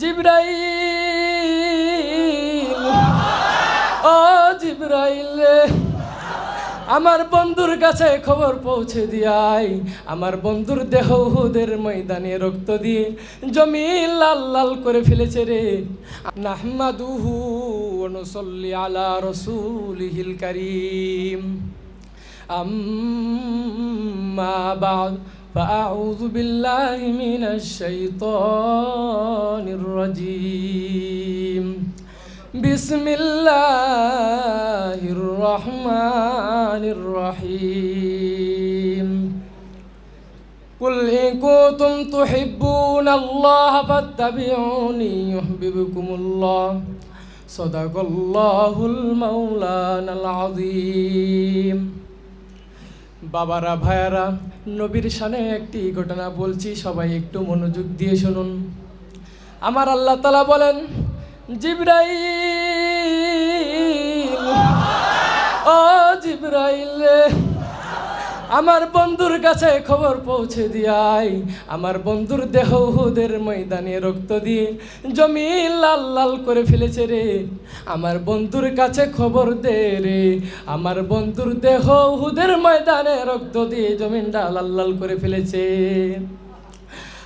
জিব্রাইল। ও জিব্রাইল, আমার বন্ধুর কাছে খবর পৌঁছে দিয়াই, আমার বন্ধুর দেহ হুদের ময়দানে রক্ত দিয়ে জমি লাল লাল করে ফেলেছে রে। নাহমাদুহু অনুসল্লি আলা রসুল হিলকারিম আম্মা বাদ। فأعوذ بالله من الشيطان الرجيم. بسم الله الرحمن الرحيم. قل إن كنتم تحبون الله فاتبعوني يحببكم الله. صدق الله المولانا العظيم. বাবারা, ভাইয়ারা, নবীর সানে একটি ঘটনা বলছি, সবাই একটু মনোযোগ দিয়ে শুনুন। আমার আল্লাহ তালা বলেন, জিব্রাইল, ও জিব্রাইল আমার বন্ধুর কাছে খবর পৌঁছে দিয়াই। আমার বন্ধুর দেহ হুদের ময়দানে রক্ত দিয়ে জমি লাল লাল করে ফেলেছে রে। আমার বন্ধুর কাছে খবর দে রে। আমার বন্ধুর দেহ হুদের ময়দানে রক্ত দিয়ে জমিনটা লাল লাল করে ফেলেছে।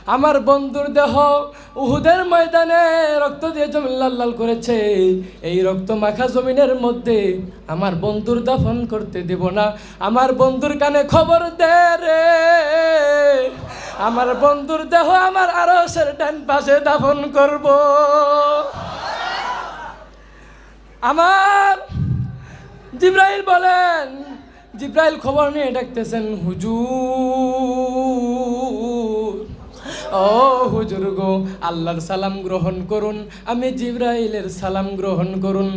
আমার বন্ধুর দেহ উহুদের ময়দানে রক্ত দিয়ে জমিন লাল লাল করেছে। এই রক্ত মাখা জমিনের মধ্যে আমার বন্ধুর দাফন করতে দেব না। আমার বন্ধুর কানে খবর দে রে। আমার বন্ধুর দেহ আমার আরসের ডান পাশে দাফন করব। আমার জিব্রাইল বলেন, জিব্রাইল খবর নিয়ে ডাকতেছেন হুজুর। ও হুজুর গো আল্লাহর সালাম গ্রহণ করুন, আমি জিব্রাইলের সালাম গ্রহণ করুন।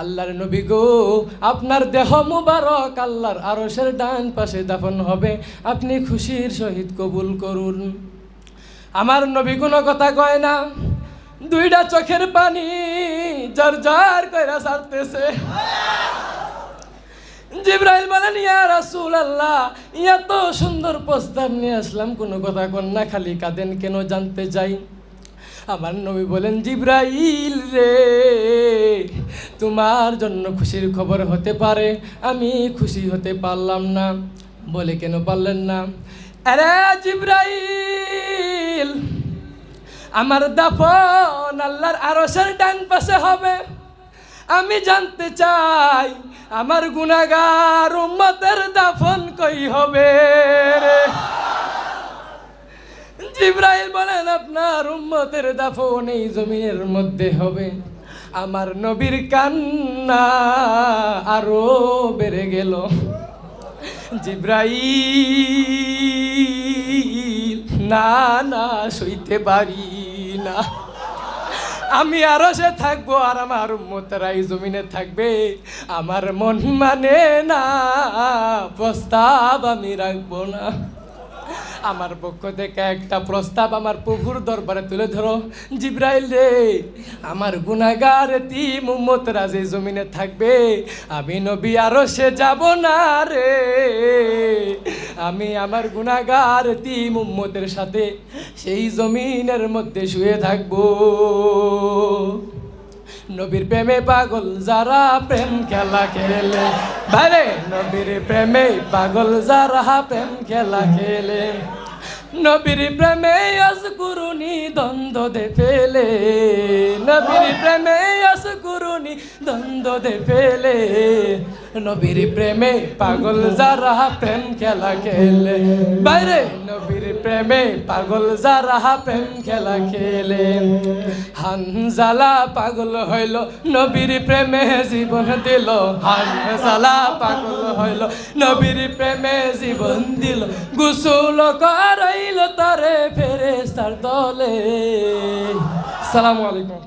আল্লাহর নবী গো আপনার দেহ মুবারক আল্লাহর আরশের ডান পাশে দাফন হবে, আপনি খুশির সহিত কবুল করুন। আমার নবী কোনো কথা কয় না দুইটা চোখের পানি জর জর কইরা ছাড়তেছে জিব্রাইল বলেন ইয়া রাসূল আল্লাহ ইয়া তো সুন্দর প্রস্তাব নিয়ে আসলাম, কোনো কথা কন না, খালি কাঁদেন, কেন জানতে চাই? আমার নবী বলেন, জিব্রাইল রে, তোমার জন্য খুশির খবর হতে পারে, আমি খুশি হতে পারলাম না। বলে, কেন পারলেন না? আরে জিব্রাইল, আমার দাফন আল্লাহর আরশের ডান পাশে হবে। আমি জানতে চাই, আমার গুনাগার উম্মতের দাফন কই হবে রে? জিব্রাইল বলেন, আপনার উম্মতের দাফন এই জমিনের মধ্যে হবে। আমার নবীর কান্না আরও বেড়ে গেল। জিব্রাইল, না না, সইতে পারি না। আমি আরও সে থাকব আর আমার উম্মতেরা এই জমিনে থাকবে। আমার মন মানে না, প্রস্তাব আমি রাখব না। আমার পক্ষ থেকে একটা প্রস্তাব আমার প্রভুর দরবারে তুলে ধরো। জিব্রাইল রে, আমার গুনাগার তি মুম্মতরা যে জমিনে থাকবে। আমি নবী, আরও সে যাব না রে। আমি আমার গুনাগার তি মুম্মতের সাথে সেই জমিনের মধ্যে শুয়ে থাকব। নবীর প্রেমে পাগল যারা প্রেম খেলা খেলে। বাইরে, নবীর প্রেমে পাগল যারা প্রেম খেলা খেলে। নবীর প্রেমে আস গুরুনি দ্বন্দ্ব দে ফেলে। নবীর প্রেমে আস গুরুনি দ্বন্দ্ব দে ফেলে। নবীর প্রেমে পাগল যারা প্রেম খেলা খেলে। বাইরে, নবীর প্রেমে পাগল যারা প্রেম খেলা খেলে। হানজালা পাগল হইল, নবীর প্রেমে জীবন দিল। হানজালা পাগল হইল, নবীর প্রেমে জীবন দিল। গুসুল করাইল তারে ফেরেস্তার দলে সালামু আলাইকুম।